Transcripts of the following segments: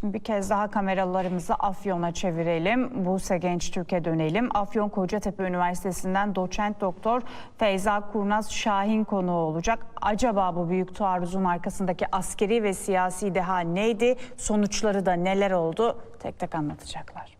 Şimdi bir kez daha kameralarımızı Afyon'a çevirelim. Buse Genç Türk'e dönelim. Afyon Kocatepe Üniversitesi'nden doçent doktor Feyza Kurnaz Şahin konuğu olacak. Acaba bu büyük taarruzun arkasındaki askeri ve siyasi deha neydi? Sonuçları da neler oldu? Tek tek anlatacaklar.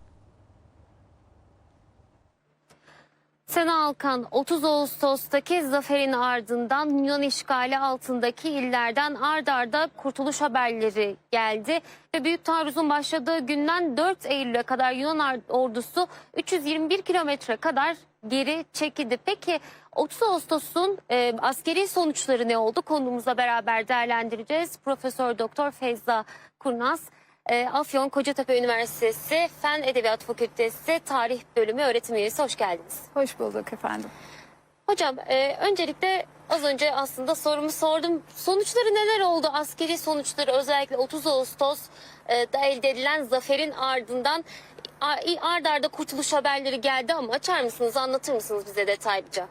Sena Alkan 30 Ağustos'taki zaferin ardından Yunan işgali altındaki illerden ard arda kurtuluş haberleri geldi. Ve Büyük Taarruz'un başladığı günden 4 Eylül'e kadar Yunan ordusu 321 kilometre kadar geri çekildi. Peki 30 Ağustos'un e, askeri sonuçları ne oldu? Konumuzla beraber değerlendireceğiz. Profesör Doktor Feyza Kurnaz. E, Afyon Kocatepe Üniversitesi Fen Edebiyat Fakültesi Tarih Bölümü öğretim üyesi. Hoş geldiniz. Hoş bulduk efendim. Hocam e, öncelikle az önce aslında sorumu sordum. Sonuçları neler oldu? Askeri sonuçları özellikle 30 Ağustos e, da elde edilen zaferin ardından a- ard arda kurtuluş haberleri geldi ama açar mısınız anlatır mısınız bize detaylıca?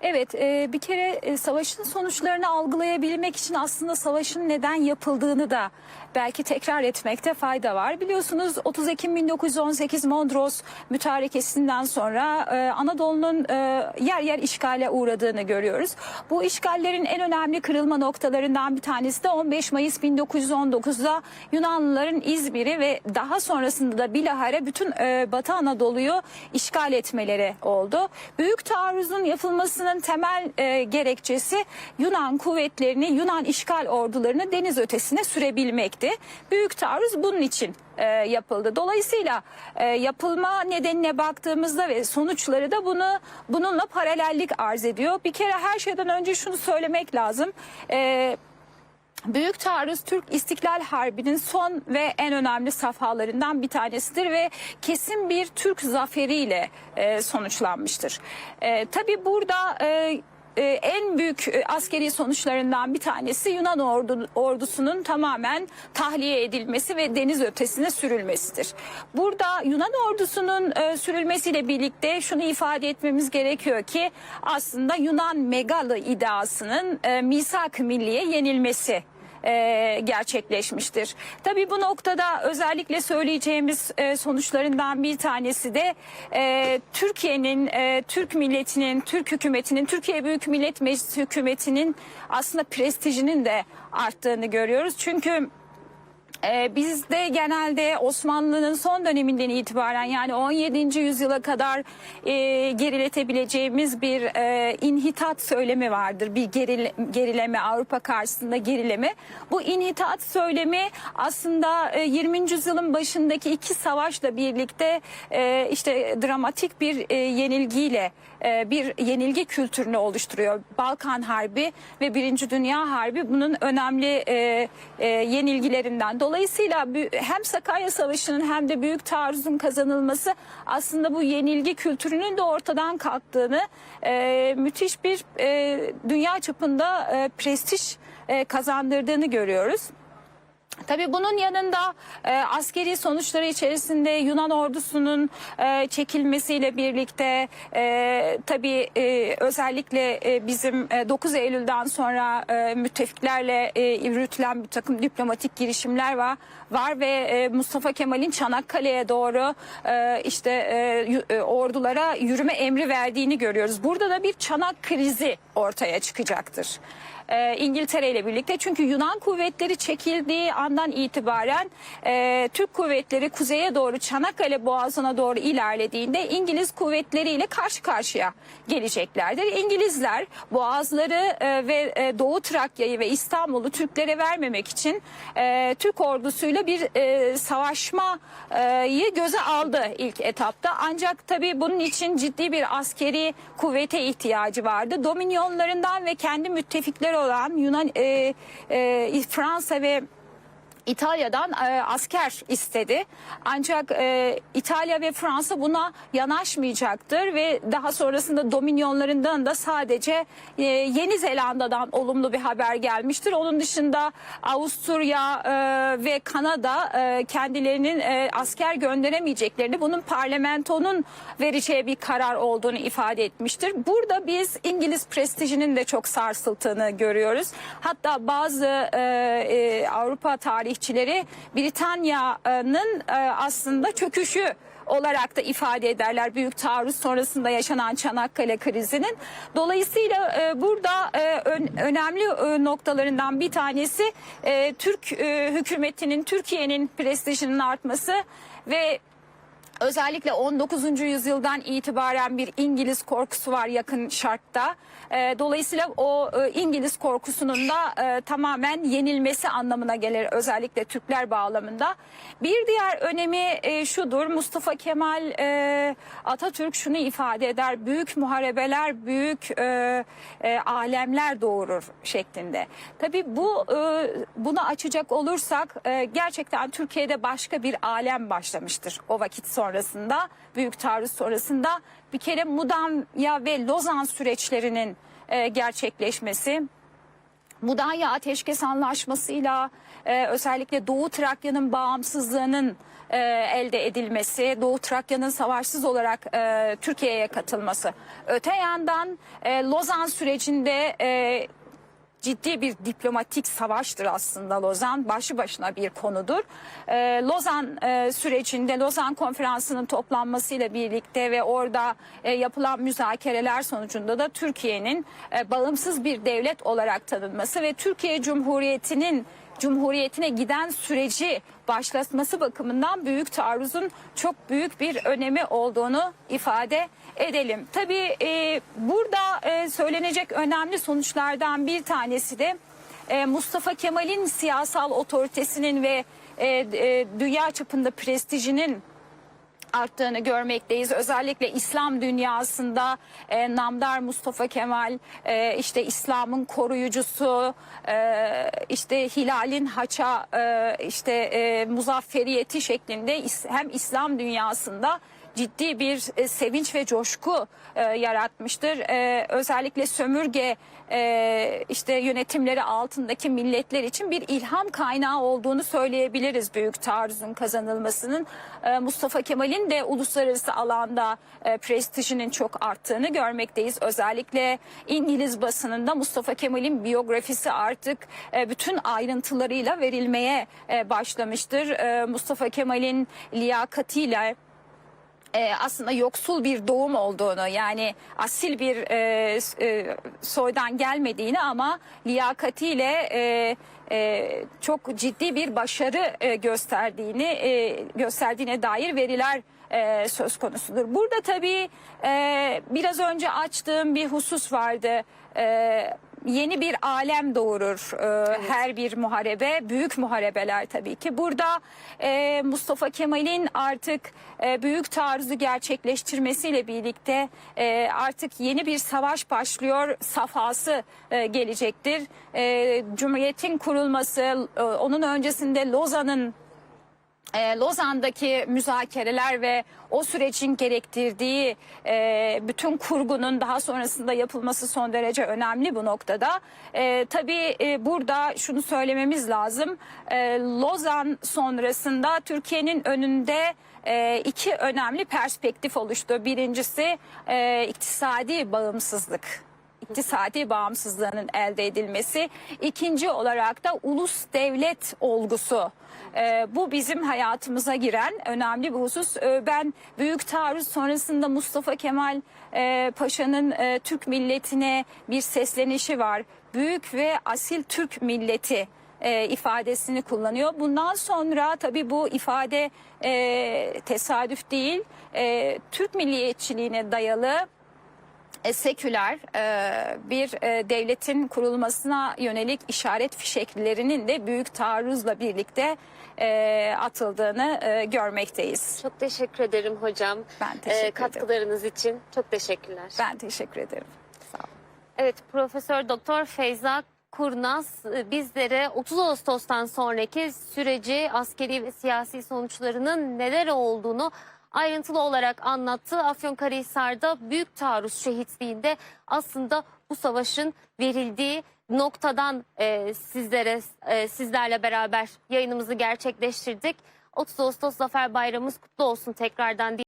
Evet e, bir kere e, savaşın sonuçlarını algılayabilmek için aslında savaşın neden yapıldığını da belki tekrar etmekte fayda var. Biliyorsunuz 30 Ekim 1918 Mondros mütarekesinden sonra e, Anadolu'nun e, yer yer işgale uğradığını görüyoruz. Bu işgallerin en önemli kırılma noktalarından bir tanesi de 15 Mayıs 1919'da Yunanlıların İzmir'i ve daha sonrasında da bilahare bütün e, Batı Anadolu'yu işgal etmeleri oldu. Büyük taarruzun yapılmasının temel e, gerekçesi Yunan kuvvetlerini, Yunan işgal ordularını deniz ötesine sürebilmekti. Büyük taarruz bunun için e, yapıldı. Dolayısıyla e, yapılma nedenine baktığımızda ve sonuçları da bunu bununla paralellik arz ediyor. Bir kere her şeyden önce şunu söylemek lazım. E, Büyük Taarruz Türk İstiklal Harbi'nin son ve en önemli safhalarından bir tanesidir ve kesin bir Türk zaferiyle e, sonuçlanmıştır. E, tabii burada e, e, en büyük e, askeri sonuçlarından bir tanesi Yunan ordu, ordusunun tamamen tahliye edilmesi ve deniz ötesine sürülmesidir. Burada Yunan ordusunun e, sürülmesiyle birlikte şunu ifade etmemiz gerekiyor ki aslında Yunan megalı iddiasının e, misak-ı milliye yenilmesi e, gerçekleşmiştir. Tabii bu noktada özellikle söyleyeceğimiz e, sonuçlarından bir tanesi de e, Türkiye'nin, e, Türk milletinin, Türk hükümetinin, Türkiye Büyük Millet Meclisi hükümetinin aslında prestijinin de arttığını görüyoruz. Çünkü ee, bizde genelde Osmanlı'nın son döneminden itibaren yani 17. yüzyıla kadar e, geriletebileceğimiz bir e, inhitat söylemi vardır. Bir geril, gerileme Avrupa karşısında gerileme. Bu inhitat söylemi aslında e, 20. yüzyılın başındaki iki savaşla birlikte e, işte dramatik bir e, yenilgiyle e, bir yenilgi kültürünü oluşturuyor. Balkan Harbi ve Birinci Dünya Harbi bunun önemli e, e. Dolayısıyla hem Sakarya Savaşı'nın hem de Büyük Taarruz'un kazanılması aslında bu yenilgi kültürünün de ortadan kalktığını e, müthiş bir e, dünya çapında e, prestij e, kazandırdığını görüyoruz. Tabii bunun yanında e, askeri sonuçları içerisinde Yunan ordusunun e, çekilmesiyle birlikte e, tabii e, özellikle e, bizim e, 9 Eylül'den sonra e, müttefiklerle e, yürütülen bir takım diplomatik girişimler var var ve e, Mustafa Kemal'in Çanakkale'ye doğru e, işte e, e, ordulara yürüme emri verdiğini görüyoruz. Burada da bir Çanak krizi ortaya çıkacaktır e, İngiltere ile birlikte. Çünkü Yunan kuvvetleri çekildiği andan itibaren e, Türk kuvvetleri kuzeye doğru Çanakkale Boğazı'na doğru ilerlediğinde İngiliz kuvvetleriyle karşı karşıya geleceklerdir. İngilizler Boğazları e, ve e, Doğu Trakya'yı ve İstanbul'u Türklere vermemek için e, Türk ordusuyla bir e, savaşmayı göze aldı ilk etapta. Ancak tabii bunun için ciddi bir askeri kuvvete ihtiyacı vardı. Dominyonlarından ve kendi müttefikleri olan Yunan, e, e, Fransa ve İtalya'dan e, asker istedi. Ancak e, İtalya ve Fransa buna yanaşmayacaktır ve daha sonrasında dominyonlarından da sadece e, Yeni Zelanda'dan olumlu bir haber gelmiştir. Onun dışında Avusturya e, ve Kanada e, kendilerinin e, asker gönderemeyeceklerini bunun parlamentonun vereceği bir karar olduğunu ifade etmiştir. Burada biz İngiliz prestijinin de çok sarsıldığını görüyoruz. Hatta bazı e, e, Avrupa tarih tarihçileri Britanya'nın e, aslında çöküşü olarak da ifade ederler büyük taarruz sonrasında yaşanan Çanakkale krizinin. Dolayısıyla e, burada e, ön- önemli e, noktalarından bir tanesi e, Türk e, hükümetinin Türkiye'nin prestijinin artması ve Özellikle 19. yüzyıldan itibaren bir İngiliz korkusu var yakın şartta. Ee, dolayısıyla o e, İngiliz korkusunun da e, tamamen yenilmesi anlamına gelir özellikle Türkler bağlamında. Bir diğer önemi e, şudur Mustafa Kemal e, Atatürk şunu ifade eder büyük muharebeler büyük e, e, alemler doğurur şeklinde. Tabii bu e, bunu açacak olursak e, gerçekten Türkiye'de başka bir alem başlamıştır o vakit sonrasında büyük taarruz sonrasında bir kere Mudanya ve Lozan süreçlerinin e, gerçekleşmesi Mudanya Ateşkes Anlaşması'yla e, özellikle Doğu Trakya'nın bağımsızlığının e, elde edilmesi, Doğu Trakya'nın savaşsız olarak e, Türkiye'ye katılması. Öte yandan e, Lozan sürecinde e, ciddi bir diplomatik savaştır aslında Lozan. Başlı başına bir konudur. Ee, Lozan e, sürecinde Lozan konferansının toplanmasıyla birlikte ve orada e, yapılan müzakereler sonucunda da Türkiye'nin e, bağımsız bir devlet olarak tanınması ve Türkiye Cumhuriyeti'nin Cumhuriyetine giden süreci başlatması bakımından büyük taarruzun çok büyük bir önemi olduğunu ifade edelim. Tabii e, burada e, söylenecek önemli sonuçlardan bir tanesi de e, Mustafa Kemal'in siyasal otoritesinin ve e, e, dünya çapında prestijinin arttığını görmekteyiz. Özellikle İslam dünyasında e, Namdar Mustafa Kemal, e, işte İslam'ın koruyucusu, e, işte Hilal'in haça, e, işte e, muzafferiyeti şeklinde hem İslam dünyasında ciddi bir e, sevinç ve coşku e, yaratmıştır. E, özellikle sömürge e, işte yönetimleri altındaki milletler için bir ilham kaynağı olduğunu söyleyebiliriz büyük taarruzun kazanılmasının. E, Mustafa Kemal'in de uluslararası alanda e, prestijinin çok arttığını görmekteyiz. Özellikle İngiliz basınında Mustafa Kemal'in biyografisi artık e, bütün ayrıntılarıyla verilmeye e, başlamıştır. E, Mustafa Kemal'in liyakatiyle e, aslında yoksul bir doğum olduğunu yani asil bir e, e, soydan gelmediğini ama liyakatiyle e, e, çok ciddi bir başarı e, gösterdiğini e, gösterdiğine dair veriler e, söz konusudur. Burada tabii e, biraz önce açtığım bir husus vardı. E, yeni bir alem doğurur e, her bir muharebe. Büyük muharebeler tabii ki. Burada e, Mustafa Kemal'in artık e, büyük taarruzu gerçekleştirmesiyle birlikte e, artık yeni bir savaş başlıyor. Safhası e, gelecektir. E, Cumhuriyet'in kurulması, e, onun öncesinde Lozan'ın e, Lozan'daki müzakereler ve o sürecin gerektirdiği e, bütün kurgunun daha sonrasında yapılması son derece önemli bu noktada. E, tabii e, burada şunu söylememiz lazım. E, Lozan sonrasında Türkiye'nin önünde e, iki önemli perspektif oluştu. Birincisi e, iktisadi bağımsızlık iktisadi bağımsızlığının elde edilmesi. İkinci olarak da ulus devlet olgusu. Ee, bu bizim hayatımıza giren önemli bir husus. Ee, ben büyük taarruz sonrasında Mustafa Kemal e, Paşa'nın e, Türk milletine bir seslenişi var. Büyük ve asil Türk milleti e, ifadesini kullanıyor. Bundan sonra tabii bu ifade e, tesadüf değil. E, Türk milliyetçiliğine dayalı seküler e, bir e, devletin kurulmasına yönelik işaret fişeklerinin de büyük taarruzla birlikte e, atıldığını e, görmekteyiz. Çok teşekkür ederim hocam. Ben teşekkür ederim. Katkılarınız için çok teşekkürler. Ben teşekkür ederim. Sağ olun. Evet Profesör Doktor Feyza Kurnaz e, bizlere 30 Ağustos'tan sonraki süreci askeri ve siyasi sonuçlarının neler olduğunu ayrıntılı olarak anlattı. Afyonkarahisar'da büyük taarruz şehitliğinde aslında bu savaşın verildiği noktadan e, sizlere e, sizlerle beraber yayınımızı gerçekleştirdik. 30 Ağustos Zafer Bayramımız kutlu olsun tekrardan.